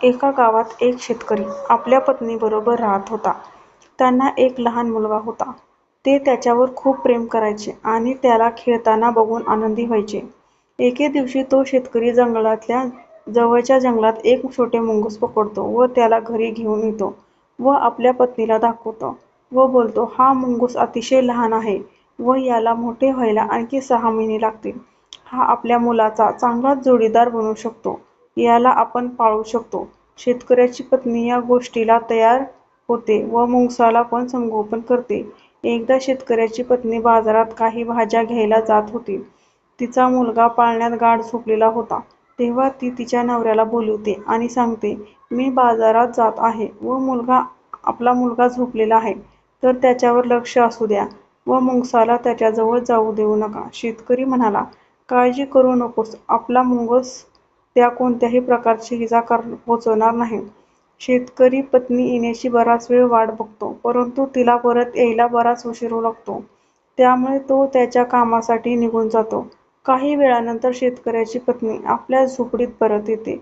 एका गावात एक शेतकरी आपल्या पत्नीबरोबर राहत होता. त्यांना एक लहान मुलगा होता. ते त्याच्यावर खूप प्रेम करायचे आणि त्याला खेळताना बघून आनंदी व्हायचे. एके दिवशी तो शेतकरी जंगलातल्या जवळच्या जंगलात एक छोटे मुंगूस पकडतो व त्याला घरी घेऊन येतो व आपल्या पत्नीला दाखवतो व बोलतो, हा मुंगूस अतिशय लहान आहे व याला मोठे व्हायला आणखी सहा महिने लागतील. हा आपल्या मुलाचा चांगलाच जोडीदार बनू शकतो. याला आपण पाळू शकतो. शेतकऱ्याची पत्नी या गोष्टीला तयार होते व मुंगसाला पण संगोपन करते. एकदा शेतकऱ्याची पत्नी बाजारात काही भाज्या घ्यायला जात होती. तिचा मुलगा पाळण्यात गाढ झोपलेला होता. तेव्हा ती तिच्या नवऱ्याला बोलवते आणि सांगते, मी बाजारात जात आहे व मुलगा आपला मुलगा झोपलेला आहे तर त्याच्यावर लक्ष असू द्या व मुंगसाला त्याच्याजवळ जाऊ देऊ नका. शेतकरी म्हणाला, काळजी करू नकोस, आपला मुंगस त्या कोणत्याही प्रकारची इजा पोचवणार नाही. शेतकरी पत्नी येण्याची बराच वेळ वाट बघतो परंतु तिला परत यायला बराच उशीर लागतो. त्यामुळे तो त्याच्या कामासाठी निघून जातो. काही वेळानंतर शेतकऱ्याची पत्नी आपल्या झोपडीत परत येते.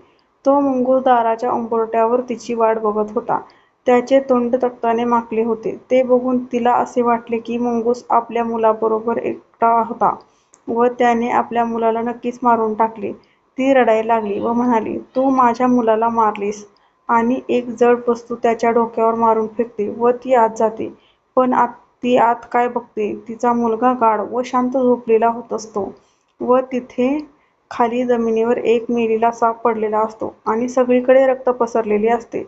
तो मुंगूर दाराच्या उंबरट्यावर तिची वाट बघत होता. त्याचे तोंड तक्ताने माखलेले होते. ते बघून तिला असे वाटले की मुंगूस आपल्या मुलाबरोबर एकटा होता व त्याने आपल्या मुलाला नक्कीच मारून टाकले. ती रडायला लागली व म्हणाली, तू माझ्या मुलाला मारलीस आणि एक जड वस्तू त्याच्या डोक्यावर मारून फेकते व ती आत जाते पण ती आत काय बघते तिचा मुलगा गाढ व शांत झोपलेला असतो व तिथे खाली जमिनीवर एक मेलेला साप पडलेला असतो आणि सगळीकडे रक्त पसरलेले असते.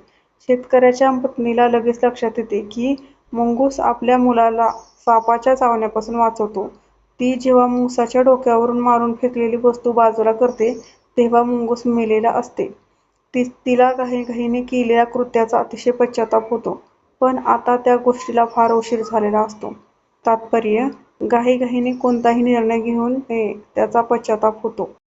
शेतकऱ्याच्या पत्नीला लगेच लक्षात येते की मुंगूस आपल्या मुलाला सापाच्या चावण्यापासून वाचवतो. ती जेव्हा मुंगसाच्या डोक्यावरून मारून फेकलेली वस्तू बाजूला करते तेव्हा मुंगूस मेलेला असते. तिला घाईघाईने केलेल्या कृत्याचा अतिशय पश्चाताप होतो पण आता त्या गोष्टीला फार उशीर झालेला असतो. तात्पर्य घाईघाईने कोणताही निर्णय घेऊ नये त्याचा पश्चाताप होतो.